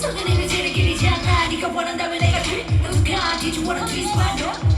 상관없는 길이잖아. 네가 원한다면 내가 될 누가 뒤집어 놓은 뒤집어 놓